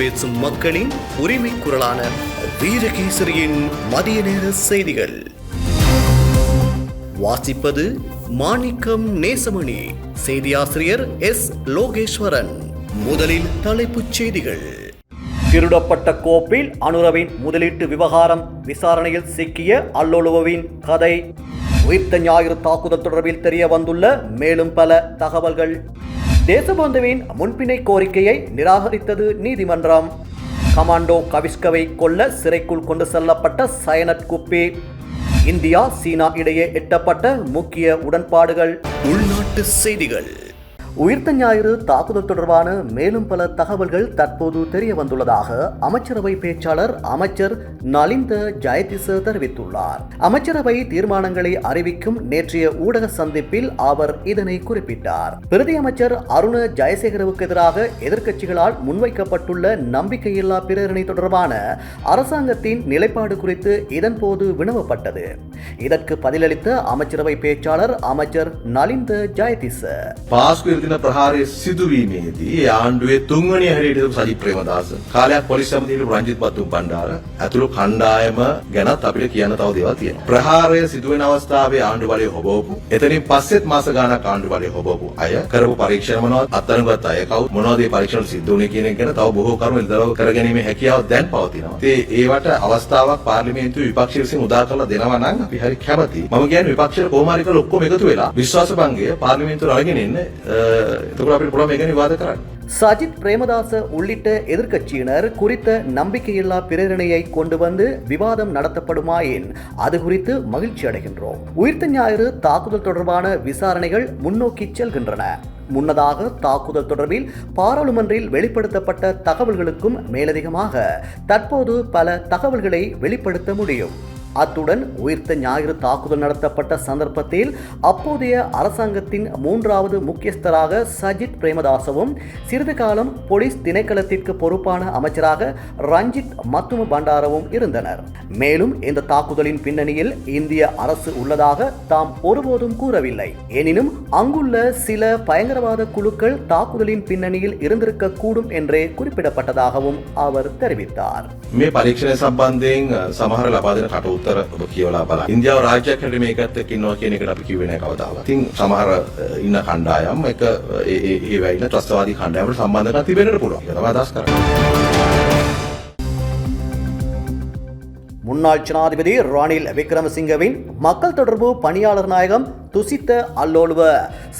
பேசும் மக்களின் உரிமை குரலான வீரகேசரியின் மதிய நேர செய்திகள். வாசிப்பது மாணிக்கம் நேசமணி செய்தியாசிரியர் எஸ். லோகேஸ்வரன். முதலில் தலைப்புச் செய்திகள். திருடப்பட்ட கோப்பில் அனுரவின் முதலீட்டு விவகாரம் விசாரணையில் சிக்கிய அல்லொழுவின் கதை. உயிர்த்த ஞாயிறு தாக்குதல் தொடர்பில் தெரிய வந்துள்ள மேலும் பல தகவல்கள். தேசபந்துவின் முன்பினை கோரிக்கையை நிராகரித்தது நீதிமன்றம். கமாண்டோ கவிஷ்கவை கொல்ல சிறைக்குள் கொண்டு செல்லப்பட்ட சயனட் குப்பி. இந்தியா சீனா இடையே எட்டப்பட்ட முக்கிய உடன்பாடுகள். உள்நாட்டு செய்திகள். உயிர்த்த ஞாயிறு தாக்குதல் தொடர்பான மேலும் பல தகவல்கள் தற்போது தெரிய வந்துள்ளதாக அமைச்சரவை பேச்சாளர் அமைச்சர் நலிந்த ஜெயதிச தெரிவித்துள்ளார். அமைச்சரவை தீர்மானங்களை அறிவிக்கும் நேற்றைய ஊடக சந்திப்பில் அவர் இதனை குறிப்பிட்டார். பிரதி அமைச்சர் அருண ஜெயசேகரவுக்கு எதிராக எதிர்க்கட்சிகளால் முன்வைக்கப்பட்டுள்ள நம்பிக்கையில்லா பிரேரணை தொடர்பான அரசாங்கத்தின் நிலைப்பாடு குறித்து இதன்போது வினவப்பட்டது. இதற்கு பதிலளித்த அமைச்சரவை பேச்சாளர் அமைச்சர் நலிந்த ஜெயதிச පාස්කු දින ප්‍රහාරය සිදුවීමේදී ඒ ආණ්ඩුවේ තුන්වැනි හැරියට හිටපු සජිත් ප්‍රේමදාස කාලයක් පොලිස් ඇමතිවරු රංජිත් බත්තුම් බණ්ඩාර ඇතුළු කණ්ඩායම ගැනත් අපිට කියන්න තව දේවල් තියෙනවා. ප්‍රහාරය සිදුවෙන අවස්ථාවේ ආණ්ඩු බලය හොබවපු එතනින් පස්සෙත් මාස ගාණක් ආණ්ඩු බලය හොබවපු අය කරපු පරීක්ෂණ මොනවද අත්අඩංගුවත් අය කවුද මොනවද මේ පරීක්ෂණ සිද්ධ වුනේ කියන එක ගැන තව බොහෝ කරුණු එළිදරව් කරගැනීමේ හැකියාව දැන් පවතිනවා. ඉතින් ඒවට අවස්ථාවක් පාර්ලිමේන්තුවේ විපක්ෂ විසින් උදා කරලා දෙනවා නම් අපි හරි කැමතියි. මම කියන්නේ විපක්ෂයට කොහොම හරි කරලා ඔක්කොම එකතු වෙලා විශ්වාස භංගය පාර්ලිමේන්තුවට අරගෙන එන්න இதுக்குள்ள புலமைக்கு விவாதம் சஜித் பிரேமதாச உள்ளிட்ட எதிர்க்கட்சியினர் குறித்த நம்பிக்கையில்லா பிரேரணையை கொண்டு வந்து விவாதம் நடத்தப்படுமாயின் அது குறித்து மகிழ்ச்சி அடைகின்றோம் உயிர்த்த ஞாயிறு தாக்குதல் தொடர்பான விசாரணைகள் முன்னோக்கி செல்கின்றன முன்னதாக தாக்குதல் தொடர்பில் பாராளுமன்றில் வெளிப்படுத்தப்பட்ட தகவல்களுக்கும் மேலதிகமாக தற்போது பல தகவல்களை வெளிப்படுத்த முடியும் அத்துடன் உயிர்த்த ஞாயிறு தாக்குதல் நடத்தப்பட்ட சந்தர்ப்பத்தில் அப்போதைய அரசாங்கத்தின் மூன்றாவது முக்கியஸ்தராக சஜித் பிரேமதாசவும் சிறிது காலம் போலீஸ் திணைக்களத்திற்கு பொறுப்பான அமைச்சராக ரஞ்சித் மத்தும பண்டாரவும் இருந்தனர். மேலும் இந்த தாக்குதலின் பின்னணியில் இந்திய அரசு உள்ளதாக தாம் ஒருபோதும் கூறவில்லை. எனினும் அங்குள்ள சில பயங்கரவாத குழுக்கள் தாக்குதலின் பின்னணியில் இருந்திருக்கக்கூடும் என்றே குறிப்பிடப்பட்டதாகவும் அவர் தெரிவித்தார். මේ පරීක්ෂණය සම්බන්ධයෙන් අ, සමහර ලබා දෙන කට උත්තර ඔබ කියවලා බලන්න. ඉන්දියාව රාජ්‍යයක් හැටියට මේකත් එක්ක ඉන්නවා කියන එකට අපි කිව්වේ නැහැ කවදාවත්. ඉතින් සමහර අ, ඉන්න කණ්ඩායම් එක අ, ඒ ඒ ඒවා ඉන්න ත්‍රස්තවාදී කණ්ඩායමට සම්බන්ධකම් තිබෙන්නට පුළුවන්. ඒක තමයි අදහස් කරන්නේ. முன்னாள் ஜனாதிபதி ரணில் விக்ரமசிங்கவின் மக்கள் தொடர்பு பணியாளர் நாயகம் துசித்த அல்லோலுவ.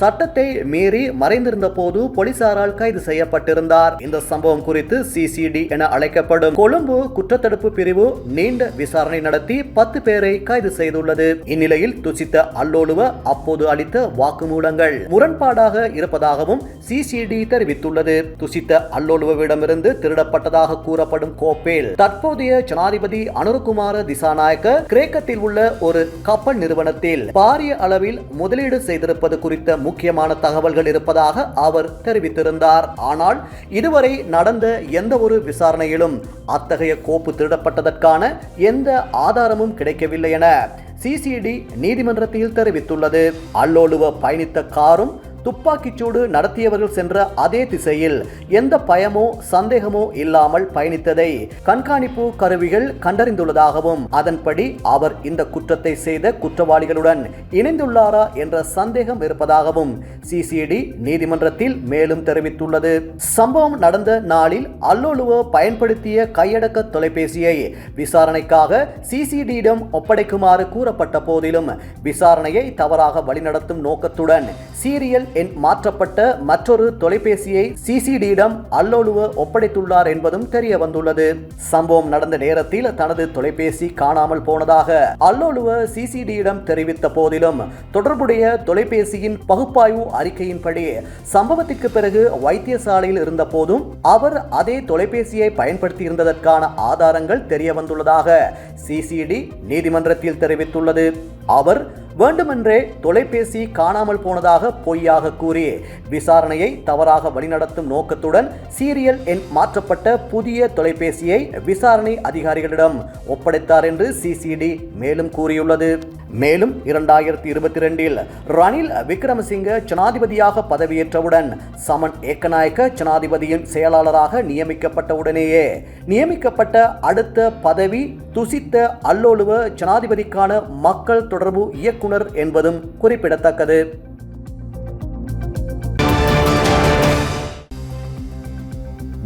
சட்டத்தை மீறி மறைந்திருந்த போது போலீசாரால் கைது செய்யப்பட்டிருந்தார். இந்த சம்பவம் குறித்து சிசிடி என அழைக்கப்படும் கொழும்பு குற்றத்தடுப்பு பிரிவு நீண்ட விசாரணை நடத்தி பத்து பேரை கைது செய்துள்ளது. இந்நிலையில் துசித்த அல்லோலுவ அப்போது அளித்த வாக்குமூலங்கள் முரண்பாடாக இருப்பதாகவும் சிசிடி தெரிவித்துள்ளது. துசித்த அல்லோலுவவிடமிருந்து திருடப்பட்டதாக கூறப்படும் கோப்பேல் தற்போதைய ஜனாதிபதி அனுருகுமார திசாநாயக்க கிரேக்கத்தில் உள்ள ஒரு கப்பல் நிறுவனத்தில் பாரிய அளவில் முதலீடு செய்திருப்பது குறித்த முக்கியமான தகவல்கள் இருப்பதாக அவர் தெரிவித்திருந்தார். ஆனால் இதுவரை நடந்த எந்த ஒரு விசாரணையிலும் அத்தகைய கோப்பு திருடப்பட்டதற்கான எந்த ஆதாரமும் கிடைக்கவில்லை என சிசிடி நீதிமன்றத்தில் தெரிவித்துள்ளது. அல்லோலுவ பயணித்த காரும் துப்பாக்கிச்சூடு நடத்தியவர்கள் சென்ற அதே திசையில் எந்த பயமோ சந்தேகமோ இல்லாமல் பயணித்ததை கண்காணிப்பு கருவிகள் கண்டறிந்துள்ளதாகவும் அதன்படி அவர் இந்த குற்றத்தை செய்த குற்றவாளிகளுடன் இணைந்துள்ளாரா என்ற சந்தேகம் இருப்பதாகவும் சிசிடி நீதிமன்றத்தில் மேலும் தெரிவித்துள்ளது. சம்பவம் நடந்த நாளில் அல்லோலுவ பயன்படுத்திய கையடக்க தொலைபேசியை விசாரணைக்காக சிசிடியிடம் ஒப்படைக்குமாறு கூறப்பட்ட போதிலும் விசாரணையை தவறாக வழிநடத்தும் நோக்கத்துடன் சீரியல் எண் மாற்றப்பட்ட மற்றொரு தொலைபேசியை சிசிடியிடம் அல்லோலுவ ஒப்படைத்துள்ளார் என்பதும் தெரிய வந்துள்ளது. சம்பவம் நடந்த நேரத்தில் தனது தொலைபேசி காணாமல் போனதாக அல்லோலுவ சிசிடியிடம் தெரிவித்த போதிலும் தொடர்புடைய தொலைபேசியின் பகுப்பாய்வு அறிக்கையின்படி சம்பவத்திற்கு பிறகு வைத்தியசாலையில் இருந்த போதும் அவர் அதே தொலைபேசியை பயன்படுத்தியிருந்ததற்கான ஆதாரங்கள் தெரிய வந்துள்ளதாக சிசிடி நீதிமன்றத்தில் தெரிவித்துள்ளது. அவர் வேண்டுமென்றே தொலைபேசி காணாமல் போனதாக பொய்யாக கூறி விசாரணையை தவறாக வழிநடத்தும் நோக்கத்துடன் சீரியல் எண் மாற்றப்பட்ட புதிய தொலைபேசியை விசாரணை அதிகாரிகளிடம் ஒப்படைத்தார் என்று சிசிடி மேலும் கூறியுள்ளது. மேலும் இரண்டாயிரத்தி இருபத்தி ரெண்டில் ரணில் விக்ரமசிங்க ஜனாதிபதியாக பதவியேற்றவுடன் சமன் ஏக்கநாயக்க ஜனாதிபதியின் செயலாளராக நியமிக்கப்பட்ட உடனேயே நியமிக்கப்பட்ட அடுத்த பதவி துசித்த அல்லோலுவ ஜனாதிபதிக்கான மக்கள் தொடர்பு இயக்குனர் என்பதும் குறிப்பிடத்தக்கது.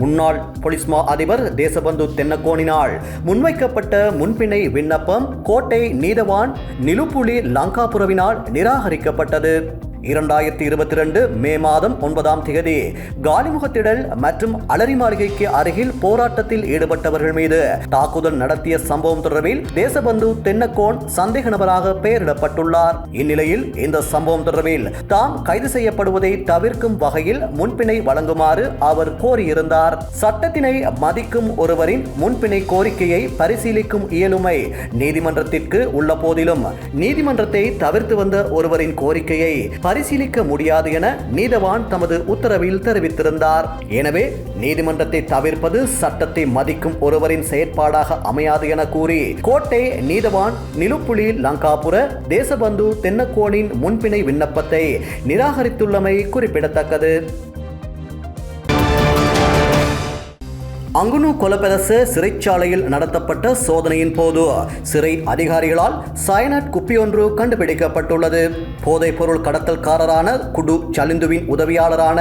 முன்னாள் போலீஸ் மா அதிபர் தேசபந்து தென்னக்கோனினால் முன்வைக்கப்பட்ட முன்பிணை விண்ணப்பம் கோட்டை நீதவான் நிலுப்புலி லங்காபுரவினால் நிராகரிக்கப்பட்டது. இரண்டாயிரத்தி இருபத்தி ரெண்டு மே மாதம் ஒன்பதாம் தேதி. காலிமுகத்திடல் மற்றும் அலரி மாளிகைக்கு அருகில் போராட்டத்தில் ஈடுபட்டவர்கள் மீது தாக்குதல் நடத்திய சம்பவம் தொடர்பில் தேசபந்து தென்னக்கோன் சந்தேக நபராக பெயரிடப்பட்டுள்ளார். இந்நிலையில் இந்த சம்பவம் தொடர்பில் தாம் கைது செய்யப்படுவதை தவிர்க்கும் வகையில் முன்பினை வழங்குமாறு அவர் கோரியிருந்தார். சட்டத்தினை மதிக்கும் ஒருவரின் முன்பினை கோரிக்கையை பரிசீலிக்கும் இயலுமை நீதிமன்றத்திற்கு உள்ள போதிலும் நீதிமன்றத்தை தவிர்த்து வந்த ஒருவரின் கோரிக்கையை பரிசீலிக்க முடியாது என நீதவான் தமது உத்தரவில் தெரிவித்திருந்தார். எனவே நீதிமன்றத்தை தவிர்ப்பது சட்டத்தை மதிக்கும் ஒருவரின் செயற்பாடாக அமையாது என கூறி கோட்டை நீதவான் நிலுப்புலி லங்காபுர தேசபந்து தென்னக்கோனின் முன்பிணை விண்ணப்பத்தை நிராகரித்துள்ளமை குறிப்பிடத்தக்கது. அங்குனு கொலபெரச சிறைச்சாலையில் நடத்தப்பட்ட சோதனையின் போது சிறை அதிகாரிகளால் சயனட் குப்பியொன்று கண்டுபிடிக்கப்பட்டுள்ளது. போதைப்பொருள் கடத்தல்காரரான குடு சலிந்துவின் உதவியாளரான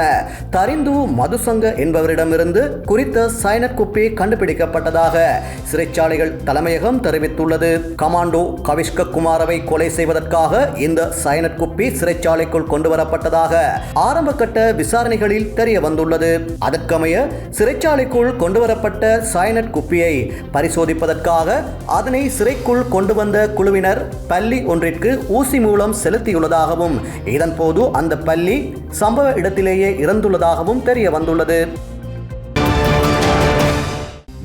தரிந்து மதுசங்க என்பவரிடமிருந்து குறித்த சயனட் குப்பி கண்டுபிடிக்கப்பட்டதாக சிறைச்சாலைகள் தலைமையகம் தெரிவித்துள்ளது. கமாண்டோ கவிஷ்க குமாரவை கொலை செய்வதற்காக இந்த சயனட் குப்பி சிறைச்சாலைக்குள் கொண்டு வரப்பட்டதாக ஆரம்பகட்ட விசாரணைகளில் தெரிய வந்துள்ளது அதற்கமைய சிறைச்சாலைக்குள் கொண்டு கொண்டுவரப்பட்ட சயனட் குப்பியை பரிசோதிப்பதற்காக அதனை சிறைக்குள் கொண்டு வந்த குழுவினர் பள்ளி ஒன்றிற்கு ஊசி மூலம் செலுத்தியுள்ளதாகவும் இதன்போது அந்த பள்ளி சம்பவ இடத்திலேயே இறந்துள்ளதாகவும் தெரிய வந்துள்ளது.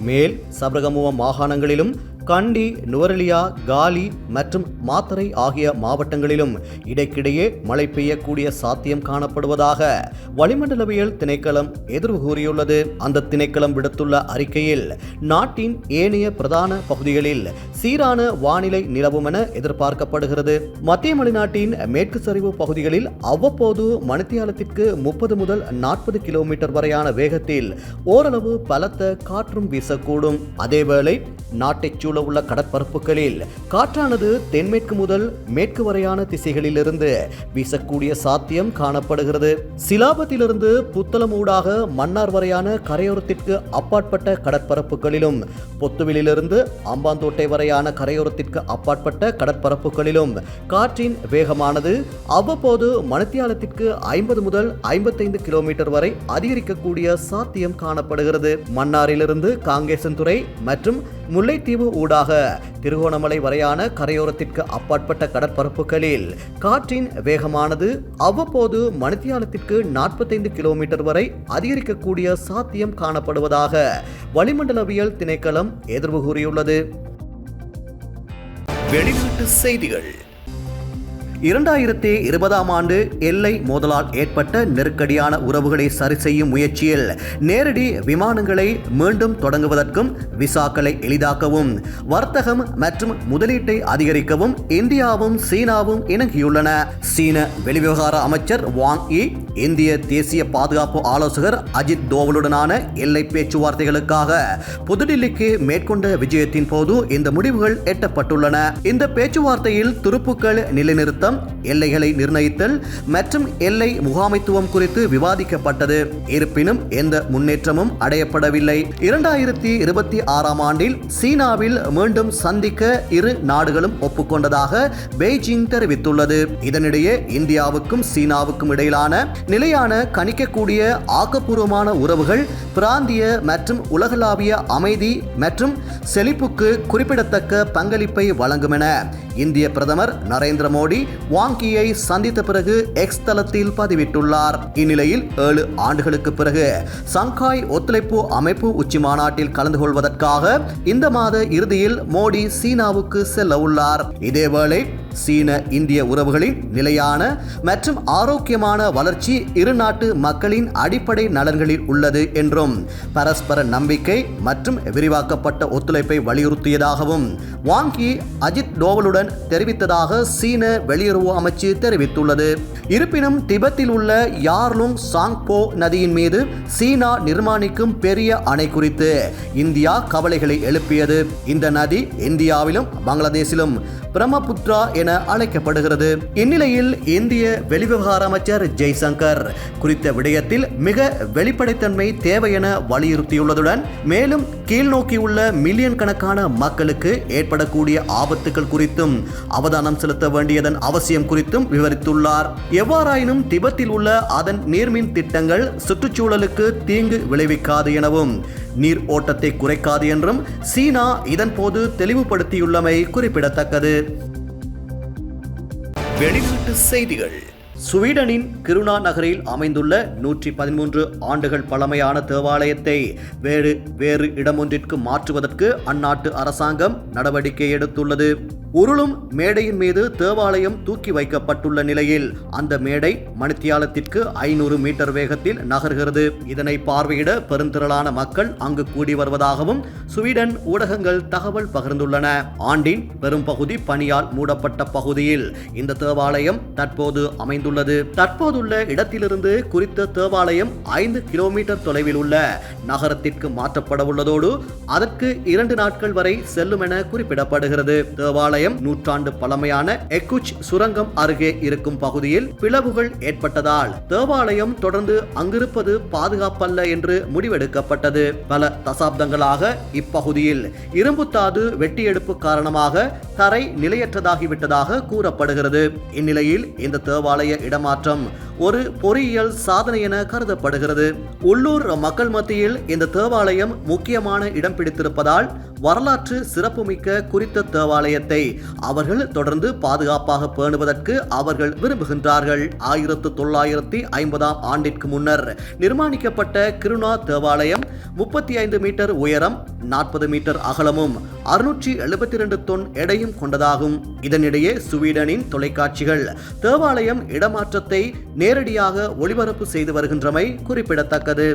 மேல் சபரகமுவ மாகாணங்களிலும் கண்டி நுவரெலியா காலி மற்றும் மாத்தரை ஆகிய மாவட்டங்களிலும் இடைக்கிடையே மழை பெய்யக்கூடிய சாத்தியம் காணப்படுவதாக வளிமண்டலவியல் திணைக்களம் எதிர்வு கூறியுள்ளது. அந்த திணைக்களம் விடுத்துள்ள அறிக்கையில் நாட்டின் ஏனைய பிரதான பகுதிகளில் சீரான வானிலை நிலவும் என எதிர்பார்க்கப்படுகிறது. மத்திய மலைநாட்டின் மேற்கு சரிவு பகுதிகளில் அவ்வப்போது மணித்தியாலத்திற்கு முப்பது முதல் நாற்பது கிலோமீட்டர் வரையான வேகத்தில் ஓரளவு பலத்த காற்றும் வீசக்கூடும். அதேவேளை நாட்டைச் சூழ உள்ள கடற்பரப்புகளில். காற்றானது தென்மேற்கு முதல் மேற்கு வரையான திசைகளிலிருந்து வீசக்கூடிய சாத்தியம் காணப்படுகிறது. சிலாபத்திலிருந்து புத்தளம் ஊடாக மன்னார் வரையான கரையோரத்திற்கு அப்பாற்பட்ட கடற்பரப்புகளிலும் பொத்துவிலிருந்து அம்பாந்தோட்டை வரையான கரையோரத்திற்கு அப்பாற்பட்ட கடற்பரப்புகளிலும் காற்றின் வேகமானது அவ்வப்போது மணித்தியாலத்திற்கு ஐம்பது முதல் ஐம்பத்தைந்து கிலோமீட்டர் வரை அதிகரிக்கக்கூடிய சாத்தியம் காணப்படுகிறது. மன்னாரிலிருந்து காங்கேசன்துறை மற்றும் முல்லைத்தீவு ஊடாக திருகோணமலை வரையான கரையோரத்திற்கு அப்பாற்பட்ட கடற்பரப்புகளில் காற்றின் வேகமானது அவ்வப்போது மணித்தியாலத்திற்கு நாற்பத்தைந்து கிலோமீட்டர் வரை அதிகரிக்கக்கூடிய சாத்தியம் காணப்படுவதாக வளிமண்டலவியல் திணைக்களம் எதிர்வு கூறியுள்ளது வெளிநாட்டு செய்திகள். இரண்டாயிரத்தி இருபதாம் ஆண்டு எல்லை மோதலால் ஏற்பட்ட நெருக்கடியான உறவுகளை சரி செய்யும் முயற்சியில் நேரடி விமானங்களை மீண்டும் தொடங்குவதற்கும் விசாக்களை எளிதாக்கவும் வர்த்தகம் மற்றும் முதலீட்டை அதிகரிக்கவும் இந்தியாவும் சீனாவும் இணங்கியுள்ளன. சீன வெளிவிவகார அமைச்சர் வாங் இ இந்திய தேசிய பாதுகாப்பு ஆலோசகர் அஜித் தோவலுடனான எல்லை பேச்சுவார்த்தைகளுக்காக புதுடில்லிக்கு மேற்கொண்ட விஜயத்தின் போது இந்த முடிவுகள் எட்டப்பட்டுள்ளன. இந்த பேச்சுவார்த்தையில் துருப்புக்கள் நிலைநிறுத்தம் எல்லைகளை நிர்ணயித்தல் மற்றும் எல்லை முகாமைத்துவம் குறித்து விவாதிக்கப்பட்டது. இருப்பினும் எந்த முன்னேற்றமும் அடையப்படவில்லை. இரண்டாயிரத்தி இருபத்தி ஆறாம் ஆண்டில் சீனாவில் மீண்டும் சந்திக்க இரு நாடுகளும் ஒப்புக்கொண்டதாக பெய்ஜிங் தெரிவித்துள்ளது. இதனிடையே இந்தியாவுக்கும் சீனாவுக்கும் இடையிலான நிலையான கணிக்கக்கூடிய ஆக்கப்பூர்வமான உறவுகள் பிராந்திய மற்றும் உலகளாவிய அமைதி மற்றும் செழிப்புக்கு குறிப்பிடத்தக்க பங்களிப்பை வழங்கும் என இந்திய பிரதமர் நரேந்திர மோடி வாங்கியை சந்தித்த பிறகு எக்ஸ் தளத்தில் பதிவிட்டுள்ளார். இந்நிலையில் ஏழு ஆண்டுகளுக்கு பிறகு சங்காய் ஒத்துழைப்பு அமைப்பு உச்சி மாநாட்டில் கலந்து கொள்வதற்காக இந்த மாத இறுதியில் மோடி சீனாவுக்கு செல்ல உள்ளார். இதேவேளை சீன இந்திய உறவுகளின் நிலையான மற்றும் ஆரோக்கியமான வளர்ச்சி இரு நாட்டு மக்களின் அடிப்படை நலன்களில் உள்ளது என்றும் பரஸ்பர நம்பிக்கை மற்றும் விரிவாக்கப்பட்ட ஒத்துழைப்பை வலியுறுத்தியதாகவும் வாங்கி அஜித் டோவலுடன் தெரிவித்ததாக சீன வெளியுறவு அமைச்சு தெரிவித்துள்ளது. இருப்பினும் திபெத்தில் உள்ள யார்லுங் சாங்போ நதியின் மீது சீனா நிர்மாணிக்கும் பெரிய அணை குறித்து இந்தியா கவலைகளை எழுப்பியது. இந்த நதி இந்தியாவிலும் பங்களாதேசிலும் பிரம்மபுத்ரா என அழைக்கப்படுகிறது. இந்நிலையில் இந்திய வெளிவிவகார அமைச்சர் ஜெய்சங்கர் குறித்த விடயத்தில் மிக வெளிப்படைத்தன்மை தேவை என வலியுறுத்தியுள்ளதுடன் மேலும் கீழ்நோக்கியுள்ள மில்லியன் கணக்கான மக்களுக்கு ஏற்படக்கூடிய ஆபத்துகள் குறித்தும் அவதானம் செலுத்த வேண்டியதன் அவசியம் குறித்தும் விவரித்துள்ளார். எவ்வாறாயினும் திபெத்தில் உள்ள அதன் நீர்மின் திட்டங்கள் சுற்றுச்சூழலுக்கு தீங்கு விளைவிக்காது எனவும் நீர் ஓட்டத்தை குறைக்காது என்றும் சீனா இதன்போது தெளிவுபடுத்தியுள்ளமை குறிப்பிடத்தக்கது. வெளிநாட்டு செய்திகள். ஸ்வீடனின் கிருணா நகரில் அமைந்துள்ள நூற்றி பதிமூன்று ஆண்டுகள் பழமையான தேவாலயத்தை வேறு வேறு இடமொன்றிற்கு மாற்றுவதற்கு அந்நாட்டு அரசாங்கம் நடவடிக்கை எடுத்துள்ளது. உருளும் மேடையின் மீது தேவாலயம் தூக்கி வைக்கப்பட்டுள்ள நிலையில் அந்த மேடை மணித்தியாலத்திற்கு ஐநூறு மீட்டர் வேகத்தில் நகர்கிறது. இதனை பார்வையிட பெருந்திரளான மக்கள் அங்கு கூடி வருவதாகவும் ஸ்வீடன் ஊடகங்கள் தகவல் பகிர்ந்துள்ளன. ஆண்டின் பெரும் பகுதி பனியால் மூடப்பட்ட பகுதியில் இந்த தேவாலயம் தற்போது அமைந்துள்ளது. தற்போதுள்ள இடத்திலிருந்து குறித்த தேவாலயம் ஐந்து கிலோமீட்டர் தொலைவில் உள்ள நகரத்திற்கு மாற்றப்பட உள்ளதோடு அதற்கு இரண்டு நாட்கள் வரை செல்லும் என குறிப்பிடப்படுகிறது. தேவாலயம் நூற்றாண்டு பழமையான எக்குச் சுரங்கம் அருகே இருக்கும் பகுதியில் பிளவுகள் ஏற்பட்டதால் தேவாலயம் தொடர்ந்து அங்கிருப்பது பாதுகாப்பல்ல என்று முடிவெடுக்கப்பட்டது. பல தசாப்தங்களாக இப்பகுதியில் இரும்புத்தாது வெட்டியெடுப்பு காரணமாக தரை நிலையற்றதாகிவிட்டதாக கூறப்படுகிறது. இந்நிலையில் இந்த தேவாலய இடமாற்றம் ஒரு பொறியியல் சாதனை என கருதப்படுகிறது. உள்ளூர் மக்கள் மத்தியில் இந்த தேவாலயம் முக்கியமான இடம் பிடித்திருப்பதால் வரலாற்று சிறப்புமிக்க குறித்த தேவாலயத்தை அவர்கள் தொடர்ந்து பாதுகாப்பாக பேணுவதற்கு அவர்கள் விரும்புகின்றார்கள். ஆயிரத்து தொள்ளாயிரத்தி ஐம்பதாம் ஆண்டிற்கு முன்னர் நிர்மாணிக்கப்பட்ட கிருணா தேவாலயம் முப்பத்தி ஐந்து மீட்டர் உயரம் நாற்பது மீட்டர் அகலமும் அறுநூற்றி எழுபத்தி ரெண்டு தொன் எடையும் கொண்டதாகும். இதனிடையே சுவீடனின் தொலைக்காட்சிகள் தேவாலயம் இடமாற்றத்தை நேரடியாக ஒளிபரப்பு செய்து வருகின்றமை குறிப்பிடத்தக்கது.